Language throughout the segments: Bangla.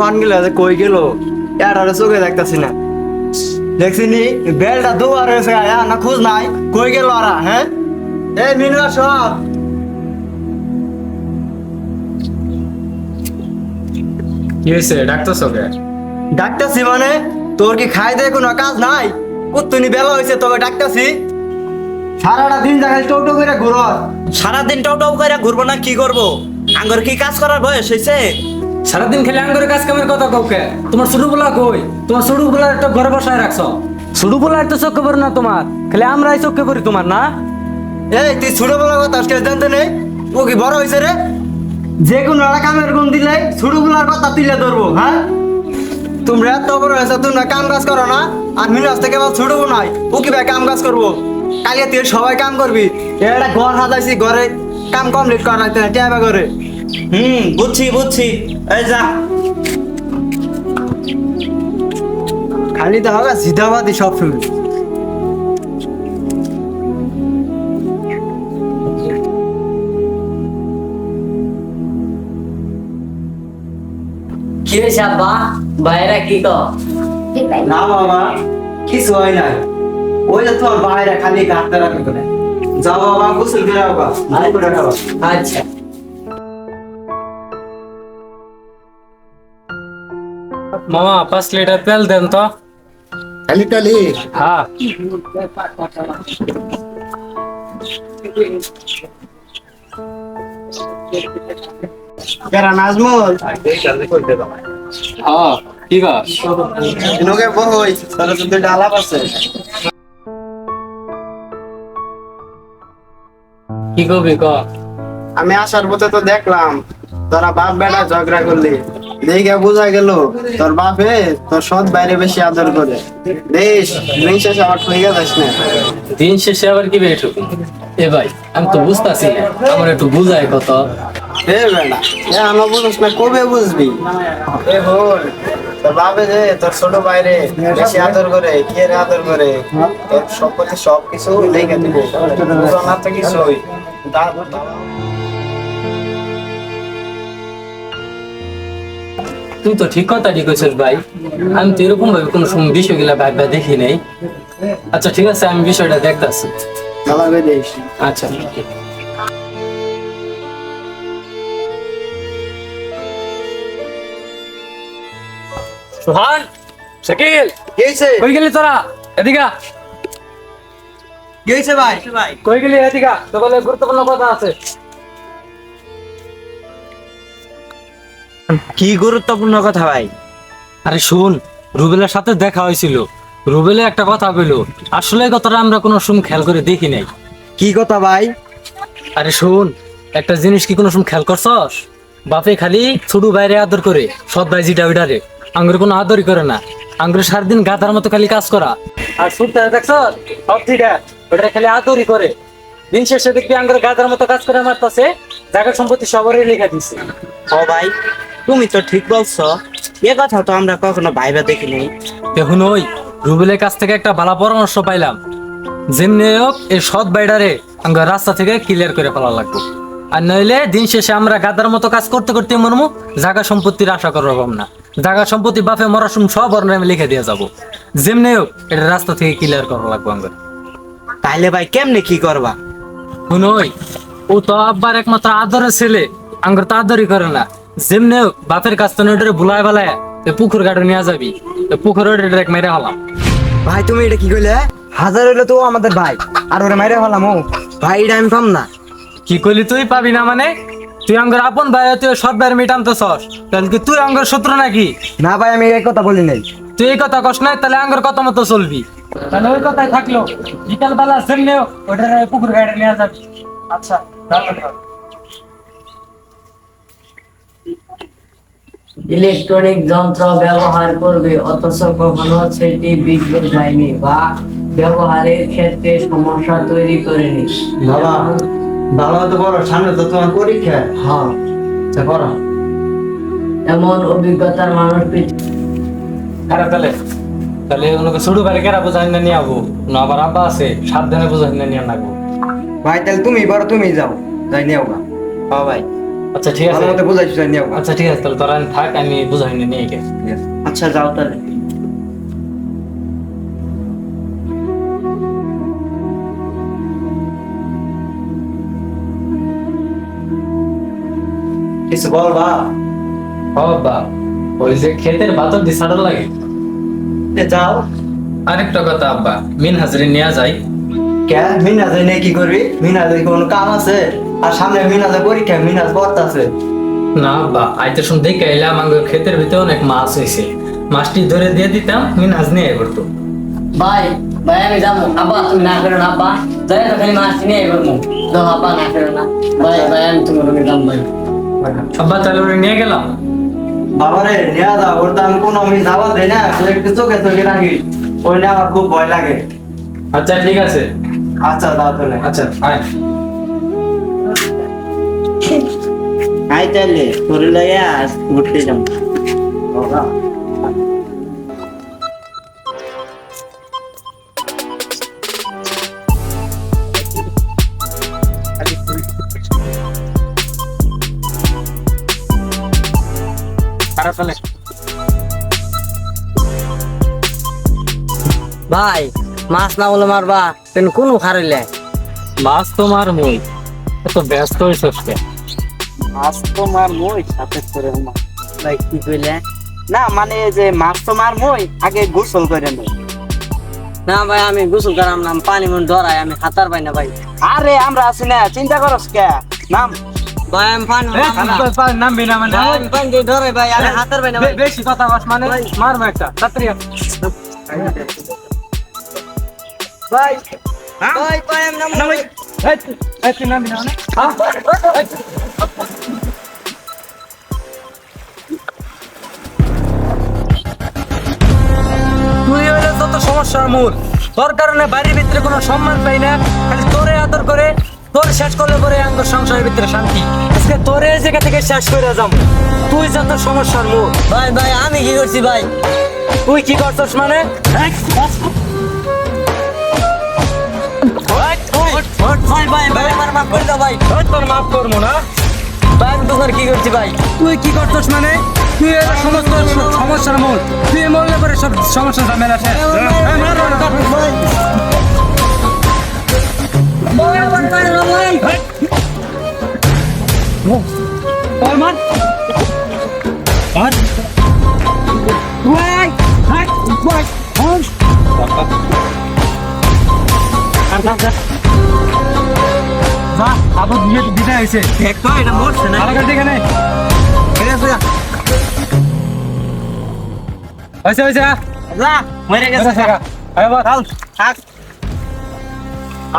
ফান গেল কই গেল? এটারে চোখে দেখতাছি না। দেখছি নি বেলটা দুবার হয়েছে না খোঁজ নাই। কই গেল আরা হ্যাঁ? এই মিনু সব কি হয়েছে? ডাক্তার সকে ডাকতাছি মানে? তোর কি খাই দেয় কোনো কাজ নাই? কুত্তুনি বেলা হয়েছে তোকে ডাকতাছি। সারাটা দিন দেখা টোটো করে ঘুর। সারাদিন টপ করে ঘুরবো না কি করব? আঙ্গর কি কাজ করার বয়স হয়েছে? সারাদিন খেলে আঙ্গুরে কাজ কামের কথা কাউকে তোমার ছোট বলা কই? তোমার ছোট বলা একটা ঘরে বসায় রাখছো। ছোট বলা একটা চোখে পড়ে না তোমার। খালি আমরাই চোখে পড়ি তোমার, না? এই, তুই ছোটবেলার কথা আজকে জানতে নেই? ও কি বড় হয়েছে রে? যে কোনো কামের গুণ দিলে ছোটগুলার কথা তুলে ধরবো হ্যাঁ? তোমরা এত বড় হয়েছে, তোমরা কাম কাজ করো না। আর মিনাস থেকে আবার ছোট ও কি ভাই কাম কাজ করব? কালকে তুই সবাই কাম করবি। এটা ঘর হাজাইছি ঘরে কাম কমপ্লিট করা না টিয়া করে হুম, বুঝছি বুঝছি। এই যা। খালি তো হবে সিধাবাদি সব শুরু কি হয়েছে আব্বা? বাইরে কি কো না বাবা কিছু হয় নাই। ওই যে তোমার বাইরে খালি গাঁটতে রাখবে যাও বাবা গোসল করে আচ্ছা। মামা পাঁচ লিটার তেল দেন তো। খালি টালি হ্যাঁ। কেরা নাজমুল? হ্যাঁ ঠিক আছে ইনোকে আলাপ আছে। কি করবি ক? আমি আসার পথে তো দেখলাম তোরা বাপ বেটা ঝগড়া করলি। দেখে বোঝা গেল তোর বাপে তোর সৎ বাইরে বেশি আদর করে। দেশ দিন শেষে আবার ঠকে যাস না দিন শেষে আবার কি বেটু এ ভাই আমি তো বুঝতাছি না আমার একটু বুঝায় কত। এ বেটা এ আমার বুঝিস না কবে বুঝবি? এ হল তোর বাপে যে তোর ছোট বাইরে বেশি আদর করে কে রে আদর করে? তোর সম্পত্তি সব কিছু দেখে দিবে। বুঝো না তো কিছুই। দা- তুই তো ঠিক কথা ঠিক কইছিস ভাই। আমি তো এরকম ভাবে কোনো সময় বিষয়গুলা ভাববা দেখি নাই। আচ্ছা ঠিক আছে আমি বিষয়টা দেখতাছি। আচ্ছা সোহান শাকিল কই গেলি তোরা? এদিকে ভাই? কই গেলি। বলে গুরুত্বপূর্ণ কথা আছে। কি গুরুত্বপূর্ণ কথা ভাই? আরে শুন রুবেলের সাথে দেখা হয়েছিল। রুবেলে একটা কথা বলল আসলে কথাটা আমরা কোনো সময় খেয়াল করে দেখি নাই। কি কথা ভাই? আরে শুন একটা জিনিস কি কোনো সময় খেয়াল করছস? বাপে খালি ছোট বাইরে আদর করে সৎ ভাই জিটা ওইটারে আঙ্গুর কোনো আদরই করে না। আঙ্গুর সারাদিন গাধার মতো খালি কাজ করা। আর শুনতে দেখছ সব জিটা ওটা খালি আদরই করে। দিন শেষে দেখবি আঙ্গুর গাধার মতো কাজ করে মারতাছে জায়গা সম্পত্তি সবারই লেখা দিচ্ছে ও ভাই। তুমি তো ঠিক বলছো। এ কথা তো আমরা কখনো ভাইবা দেখিনি। দেখুন ওই রুবেলের কাছ থেকে একটা ভালো পরামর্শ পাইলাম। যেমনি হোক এই সৎ বাইডারে আঙ্গুর রাস্তা থেকে ক্লিয়ার করে ফেলা লাগবে। আর নইলে দিন শেষে আমরা গাদার মতো কাজ করতে করতে মরমু জায়গা সম্পত্তির আশা করব না। জায়গা সম্পত্তি বাপে মরাসুম সব ওর নামে লিখে দিয়ে যাব। যেমনি হোক এটা রাস্তা থেকে ক্লিয়ার করা লাগবে আঙ্গুর তাইলে ভাই কেমনে কি করবা? শুনোই ও তো আব্বার একমাত্র আদরের ছেলে আঙ্গুর তো আদরই করে না। যেমনি বাপের কাছ থেকে ওটারে বুলায় বেলায় পুকুর গাড়ি নিয়ে যাবি পুকুর ওটা মেরে হলাম ভাই তুমি এটা কি কইলে? হাজার হইলে তো আমাদের ভাই আর ওরে মাইরে ফেলাম ও। ভাই এটা আমি পাম না। কি করলি তুই পাবি না মানে? তুই আঙ্গর আপন ভাই তুই সৎ ভাইয়ের মিটাম তো সস তাহলে কি তুই আঙ্গর শত্রু নাকি? না ভাই আমি এই কথা বলি নাই। তুই এই কথা কস নাই তাহলে আঙ্গর কথা মতো চলবি। তাহলে ওই কথাই থাকল। বিকাল বেলা সেমনে ওটা পুকুর গাড়ি নিয়ে যাবি। আচ্ছা ইলেকট্রনিক যন্ত্র ব্যবহার করবে অথচ কখনো সেটি বিগড়ে যায়নি বা ব্যবহারের ক্ষেত্রে সমস্যা তৈরি করেনি। বাবা বাবা তো বড় সামনে তো তোমার পরীক্ষা। হ্যাঁ। এমন অভিজ্ঞতার মানুষ তাহলে তাহলে ওনাকে ছোট ভাই কেরা বোঝাই না নিয়ে আবো? না আবার আব্বা আছে সাত দিনে বোঝাই না নিয়ে নাগবো ভাই তাহলে তুমি বড় তুমি যাও। যাই নিও গা ভাই। আচ্ছা ঠিক আছে। ভালো মতো বুঝাইছি নিয়ে আচ্ছা ঠিক আছে তাহলে তোরা থাক আমি বুঝাই নিয়ে গেছি আচ্ছা যাও তাহলে। কিছু বল বা। ও বা। ওই যে ক্ষেতের বাতর দিয়ে ছাড়া লাগে। যাও। আরেকটা কথা আব্বা। মিন হাজারে নিয়ে যাই। কে মিনাজে নিয়ে কি করবি? মিনাজে কোনো কাম আছে? আর সামনে মিনাজে পরীক্ষা মিনাজ পড়তাছে না আব্বা আইতে শুন দেখে এলাম আমার ক্ষেতের ভিতরে অনেক মাছ হয়েছে মাছটি ধরে দিয়ে দিতাম মিন হাজ নিয়ে করতো। ভাই ভাই আমি যাব। আব্বা তুমি না করো না আব্বা। যাই তো খালি মাছ নিয়ে করব। তো আব্বা না করো না। ভাই ভাই আমি তোমার রুমে যাব ভাই। আব্বা তাহলে ওরে নিয়ে গেলাম। বাবারে নিয়ে যাও ওর তো আমি কোনো আমি যাব দেই না একটু চোখে চোখে রাখি। ওই নিয়ে আমার খুব ভয় লাগে। আচ্ছা ঠিক আছে। আচ্ছা দাও তাহলে। আচ্ছা আয়। আই তাহলে তোরে লাগে আজ ঘুরতে যাব খারাপ তাহলে ভাই মাছ না বলে মারবা তেন কোন খারিলে মাছ তোমার মই এত ব্যস্ত হয়েছিস কে? মাছ তো মার মই সাথে করে ভাই কি কইলে? না মানে যে মাছ তো মার মই আগে গোসল করে নেই না ভাই আমি গোসল করাম না পানি মন ধরাই আমি খাতার পাই না ভাই। আরে আমরা আছি না চিন্তা করস কে? নাম। ভাই আমি পানি নামবি না মানে। ভাই, আমি পানি দিয়ে ধরাই ভাই আমি হাতার পাই না ভাই। বেশি কথা বস মানে মারবো একটা তাড়াতাড়ি। ভাই ভাই ভাই আমি নামবো ভাই। এই, এই, তুই নামবি না এই। তুই হইলে যত সমস্যার মূল তোর কারণে বাড়ির ভিতরে কোনো সম্মান পাই না খালি তোরে আদর করে তোর শেষ করলে পরে আঙ্গুর সংসারের ভিতরে শান্তি। আজকে তোরে জায়গা থেকে শেষ করে যাব। তুই যত সমস্যার মূল। ভাই ভাই আমি কি করছি ভাই? তুই কি করছস মানে? ভাই ভাই ভাই আমার মাফ করে দাও ভাই। তোর মাফ করব না। ভাই আমি তোমার কি করছি ভাই? তুই কি করছস মানে? তুই এর সমস্ত সমস্যার মূল। তুই মরলে পরে সব সমস্যা ঝামেলা শেষ। এই যা যা আবার দিয়ে বিদায় হয়েছে দেখো এটা মরছে না। আলাদা দিকে হয়েছে হয়েছে যা। মরে গেছে থাক।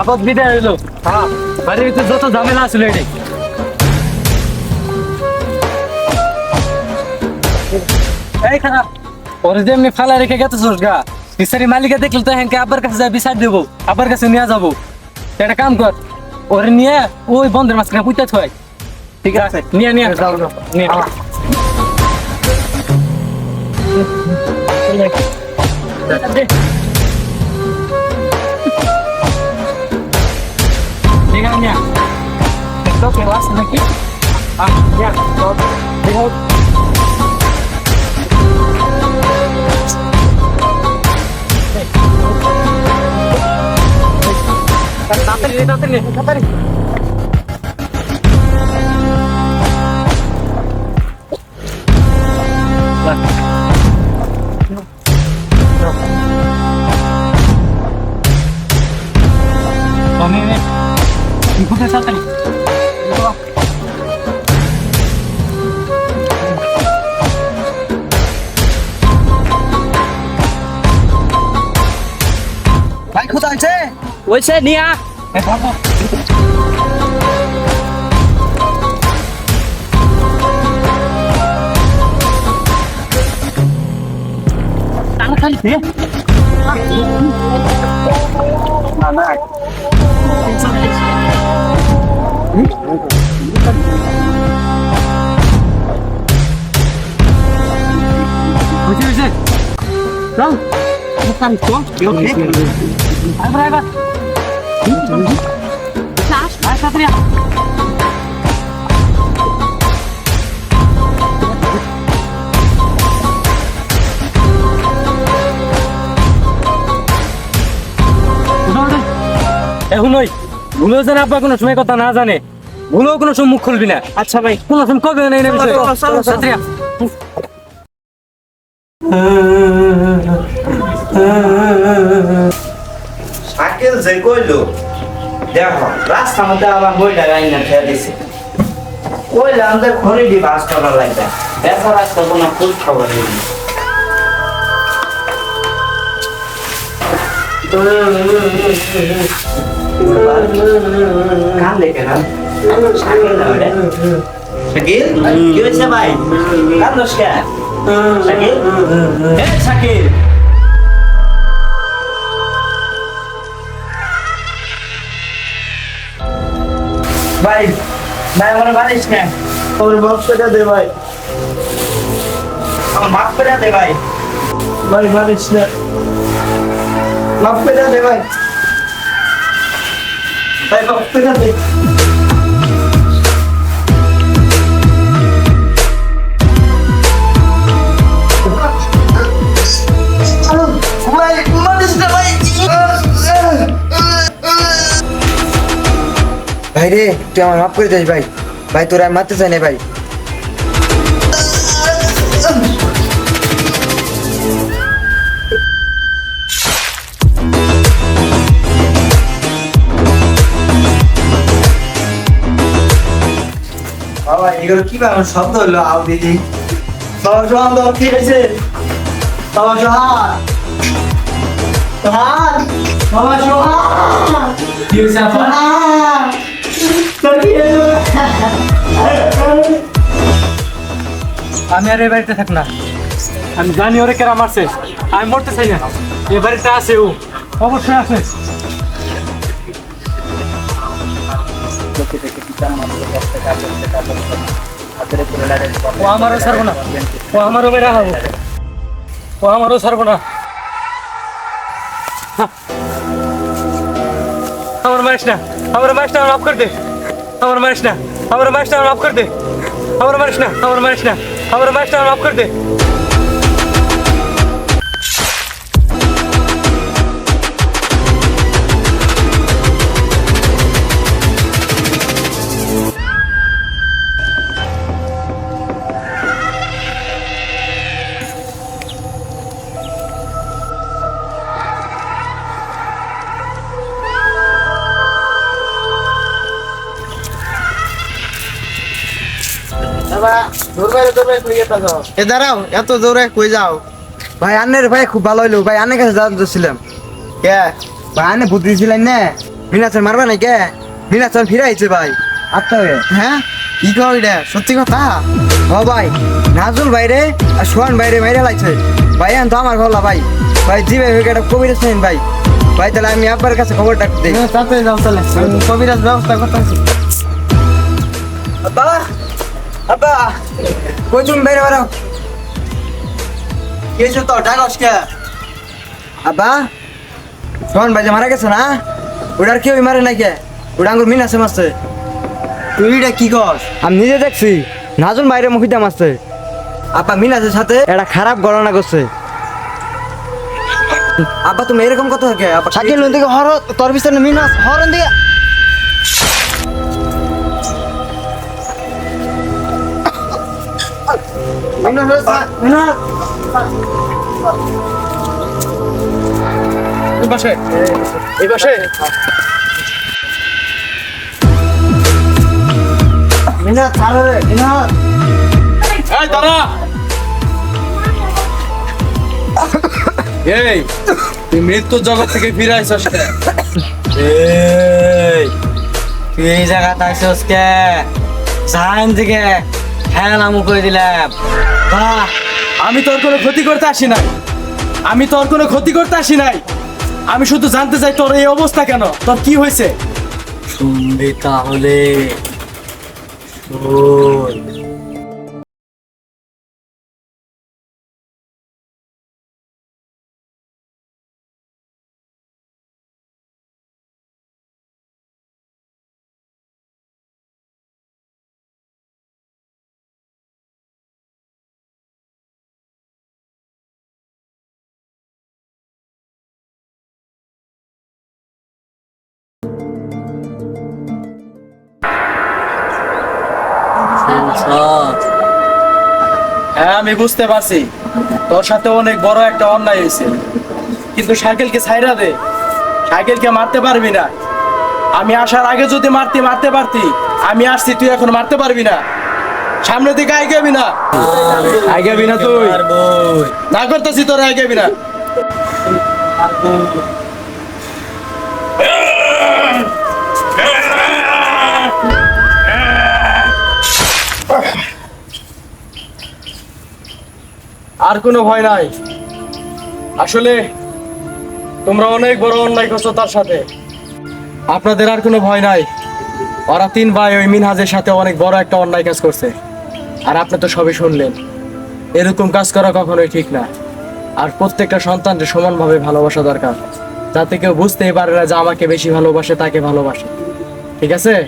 আপদ বিদায় হইল হ্যাঁ বাড়ির ভিতরে যত ঝামেলা ছিল এটাই এই খারাপ ওরে যে এমনি ফালা রেখে গেতেছোস গা। বিচারি মালিকা দেখলে তো হ্যাঁ আব্বার কাছে যা বিচার দেবো আব্বার কাছে নিয়ে যাব। একটা কাম কর। ওরে নিয়ে ওই বন্ধের মাঝখানে পুঁতে থয় ঠিক আছে নিয়ে নিয়ে। নিয়ে। ঠিক আছে নিয়ে। তো কেলাস নাকি? আহ নিয়ে। তাড়াতাড়ি তাড়াতাড়ি তাড়াতাড়ি Tome, Incluye তাড়াতাড়ি ভাই বলছে নিয়া এ থাকো তাড়াতাড়ি দে হয়েছে হয়েছে যাও তাড়াতাড়ি চল আবার আবার আয় তাড়াতাড়ি আয়। এখন ওই ভুলেও যেন আব্বা কোনো সময় কথা না জানে। ভুলেও কোনো সময় মুখ খুলবি না। আচ্ছা ভাই। কোনো সময় কবে না সাইকেল যে কইলো দেখো রাস্তা মধ্যে আবার বইটা গাই না খেয়ে দিছে। কইলে আমাদের খড়ি দি বাস করা লাগবে। দেখো রাস্তা কোনো ফুল খবর নেই। কান? দেখে না শাকিল? না ওটা শাকিল কি হয়েছে ভাই? কান? দোষ কে শাকিল! এ ভাই ভাই আমার বাড়িস না। আমার করে দে ভাই। আমার করে দে ভাই। ভাই বাড়িস না। করে দে ভাই। ভাই করে দে। ভাই রে তুই আমার মাফ করে দিস ভাই। ভাই তোরা আমি মারতে চাই না ভাই। বাবা এগুলো কি ব্যাপার শব্দ হলো? আউ দিদি বাবা সোহান তো কি হয়েছে বাবা সোহান সোহান বাবা সোহান কি হয়েছে আপা? আমি আর এই বাড়িতে থাক না। আমি জানি ওরে কেরা মারছে আমি মরতে চাই না। এই বাড়িতে আছে ও। অবশ্যই আছে। ও আমারও ছাড়বো না। ও আমারও বেড়া হব। ও আমারও ছাড়বো না। আমার মারিস না। আমার মারিস না মাফ করে দে। আমার মারিস না আমার মারিস না মাফ করে দে। আমার মারিস না আমার মারিস না আমার মারিস না মাফ করে দে। এ দাঁড়াও এত জোরে কই যাও? ভাই আন্নের ভাই খুব ভালো হইল। ভাই আন্নের কাছে যাচ্ছিলাম কে? ভাই আন্নে বুদ্ধি দিছিলেন না। মিনাচার মারবা না কে মিনাচার ফিরে আইছে ভাই। আচ্ছা হ্যাঁ। কি কও এটা? সত্যি কথা? ও ভাই নাজুল বাইরে আর সোহান বাইরে মাইরে লাইছে। ভাই আন তো আমার গলা ভাই। ভাই জিবে হয়ে গেটা কবিরাজ নেন ভাই। ভাই তাহলে আমি আব্বার কাছে খবরটা দিই। তাতে যাও তাহলে। কবিরাজ ব্যবস্থা করতেছি। আব্বা! আব্বা কই তুমি বাইরে বেরো কিছু তো ডাকস কে আব্বা শোন ভাই যে মারা গেছে না ওটার কেউই মারে নাই কে? ওটা আঙ্গুর মিন আছে মারছে। তুই এটা কি আমি নিজে দেখছি নাজুন বাইরে মুখিতে মারছে। আব্বা মিন আছে সাথে? এটা খারাপ গণনা করছে। আব্বা তুমি এরকম কথা থাকে আব্বা সাকিল দিকে হর তোর পিছনে মিনাস হরন দিকে পাশে এই পাশে এই তুই জগৎ থেকে ফিরে আইসস কে এই, তুই এই জায়গাতে আসছিস কে সাইন থেকে হ্যাঁ নামু করে দিলাম। বাহ। আমি তোর কোনো ক্ষতি করতে আসি নাই। আমি তোর কোনো ক্ষতি করতে আসি নাই। আমি শুধু জানতে চাই তোর এই অবস্থা কেন? তোর কি হয়েছে? শুনবি তাহলে। শোন। হ্যাঁ আমি বুঝতে পারছি। তোর সাথে অনেক বড় একটা অন্যায় হয়েছে। কিন্তু সাইকেলকে ছাইরা দে। সাইকেলকে মারতে পারবি না। আমি আসার আগে যদি মারতি মারতে পারতি আমি আসছি তুই এখন মারতে পারবি না। সামনে দিকে আইগাবি না। আইগাবি না তুই। না করতেছি তোর আইগাবি না। আর কোনো ভয় নাই। আসলে তোমরা অনেক বড় অন্যায় করছ তার সাথে। আপনাদের আর কোনো ভয় নাই। ওরা তিন ভাই ওই মিনহাজের সাথে অনেক বড় একটা অন্যায় কাজ করছে। আর আপনি তো সবই শুনলেন। এরকম কাজ করা কখনোই ঠিক না। আর প্রত্যেকটা সন্তানকে সমানভাবে ভালোবাসা দরকার। যাতে কেউ বুঝতেই পারে না যে আমাকে বেশি ভালোবাসে, তাকে ভালোবাসে। ঠিক আছে?